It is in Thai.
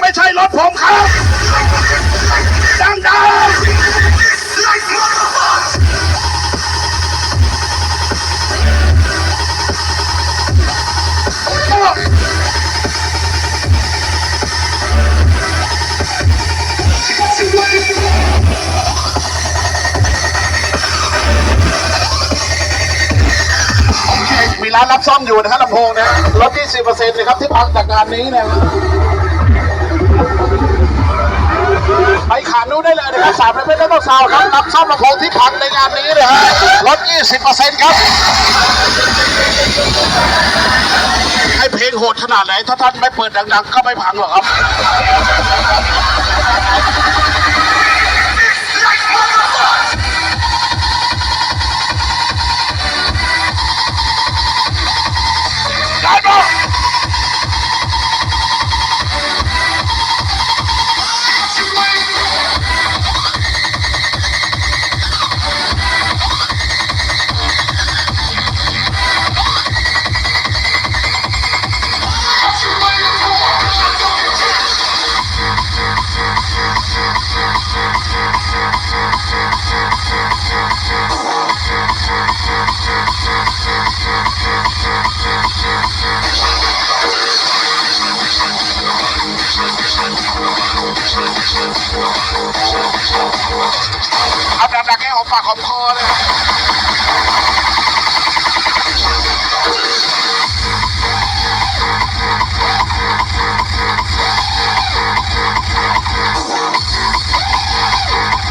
ไม่ใช่รถผมครับดังดังมีร้านรับซ่อมอยู่นะครับลำโพงนะลด20%เลยครับที่พังจากงานนี้นะ นู้นได้เลยนะครับสาวก็ซาวครับรับซ่อมลำโพงที่พังในงานนี้นะฮะลด 20%ครับ ให้เพลงโหดขนาดไหน ถ้าท่านไม่เปิดดังๆ ก็ไม่พังหรอกครับได้ เอาดังๆให้หอมปากหอมคอเลยครับ